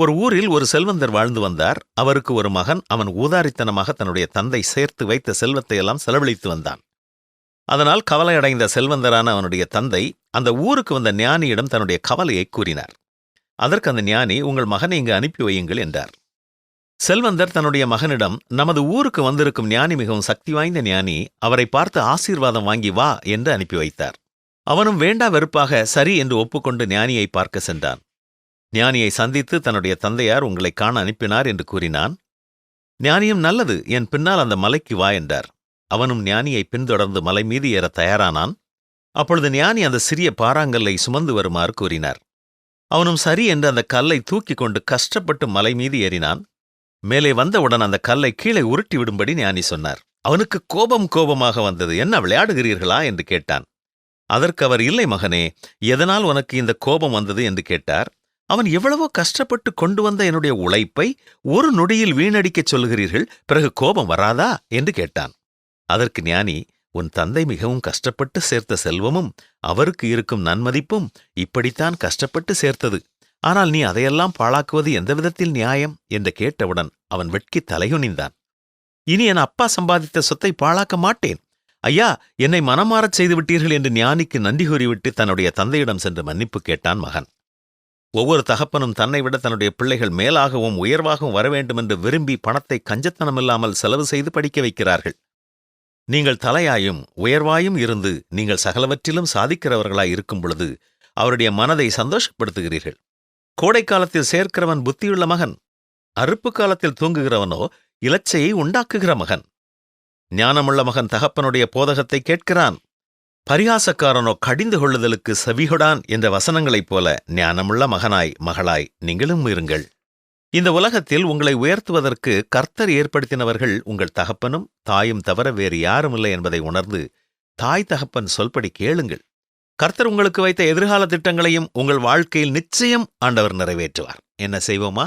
ஒரு ஊரில் ஒரு செல்வந்தர் வாழ்ந்து வந்தார். அவருக்கு ஒரு மகன். அவன் ஊதாரித்தனமாக தன்னுடைய தந்தை சேர்த்து வைத்த செல்வத்தை எல்லாம் செலவழித்து வந்தான். அதனால் கவலையடைந்த செல்வந்தரான அவனுடைய தந்தை அந்த ஊருக்கு வந்த ஞானியிடம் தன்னுடைய கவலையை கூறினார். அதற்கு அந்த ஞானி உங்கள் மகனை இங்கு அனுப்பி வையுங்கள் என்றார். செல்வந்தர் தன்னுடைய மகனிடம் நமது ஊருக்கு வந்திருக்கும் ஞானி மிகவும் சக்தி வாய்ந்த ஞானி. அவரை பார்த்து ஆசீர்வாதம் வாங்கி வா என்று அனுப்பி வைத்தார். அவனும் வேண்டா வெறுப்பாக சரி என்று ஒப்புக்கொண்டு ஞானியை பார்க்க சென்றான். ஞானியை சந்தித்து தன்னுடைய தந்தையார் உங்களை காண அனுப்பினார் என்று கூறினான். ஞானியும் நல்லது என் பின்னால் அந்த மலைக்கு வா என்றார். அவனும் ஞானியை பின்தொடர்ந்து மலை மீது ஏற தயாரானான். அப்பொழுது ஞானி அந்த சிறிய பாறாங்கல்லை சுமந்து வருமாறு கூறினார். அவனும் சரி என்று அந்த கல்லை தூக்கிக் கொண்டு கஷ்டப்பட்டு மலை மீது ஏறினான். மேலே வந்தவுடன் அந்த கல்லை கீழே உருட்டி விடும்படி ஞானி சொன்னார். அவனுக்கு கோபம் கோபமாக வந்தது என்ன விளையாடுகிறீர்களா என்று கேட்டான். அதற்கு அவர் இல்லை மகனே எதனால் உனக்கு இந்த கோபம் வந்தது? என்று கேட்டார். அவன் எவ்வளவோ கஷ்டப்பட்டு கொண்டு வந்த என்னுடைய உழைப்பை ஒரு நொடியில் வீணடிக்கச் சொல்லுகிறீர்கள் பிறகு கோபம் வராதா? என்று கேட்டான். அதற்கு ஞானி உன் தந்தை மிகவும் கஷ்டப்பட்டு சேர்த்த செல்வமும் அவருக்கு இருக்கும் நன்மதிப்பும் இப்படித்தான் கஷ்டப்பட்டு சேர்த்தது. ஆனால் நீ அதையெல்லாம் பாழாக்குவது எந்த விதத்தில் நியாயம்? என்று கேட்டவுடன் அவன் வெட்கி தலையுனிந்தான் இனி என் அப்பா சம்பாதித்த சொத்தை பாழாக்க மாட்டேன். ஐயா என்னை மனமாறச் செய்து விட்டீர்கள் என்று ஞானிக்கு நன்றி கூறிவிட்டு தன்னுடைய தந்தையிடம் சென்று மன்னிப்பு கேட்டான் மகன். ஒவ்வொரு தகப்பனும் தன்னை விட தன்னுடைய பிள்ளைகள் மேலாகவும் உயர்வாகவும் வர வேண்டும் என்று விரும்பி பணத்தை கஞ்சத்தனமில்லாமல் செலவு செய்து படிக்க வைக்கிறார்கள். நீங்கள் தலையாயும் உயர்வாயும் இருந்து நீங்கள் சகலவற்றிலும் சாதிக்கிறவர்களாய் இருக்கும் பொழுது அவருடைய மனதை சந்தோஷப்படுத்துகிறீர்கள். கோடை காலத்தில் சேர்க்கிறவன் புத்தியுள்ள மகன் அறுப்பு காலத்தில் தூங்குகிறவனோ இலச்சையை உண்டாக்குகிற மகன். ஞானமுள்ள மகன் தகப்பனுடைய போதகத்தை கேட்கிறான். பரிகாசக்காரனோ கடிந்து கொள்ளுதலுக்கு செவிகொடான் என்ற வசனங்களைப் போல ஞானமுள்ள மகனாய் மகளாய் நீங்களும் இருங்கள். இந்த உலகத்தில் உங்களை உயர்த்துவதற்கு கர்த்தர் ஏற்படுத்தினவர்கள் உங்கள் தகப்பனும் தாயும் தவிர வேறு யாரும் இல்லை என்பதை உணர்ந்து தாய் தகப்பன் சொல்படி கேளுங்கள். கர்த்தர் உங்களுக்கு வைத்த எதிர்கால திட்டங்களையும் உங்கள் வாழ்க்கையில் நிச்சயம் ஆண்டவர் நிறைவேற்றுவார். என்ன செய்வோமா?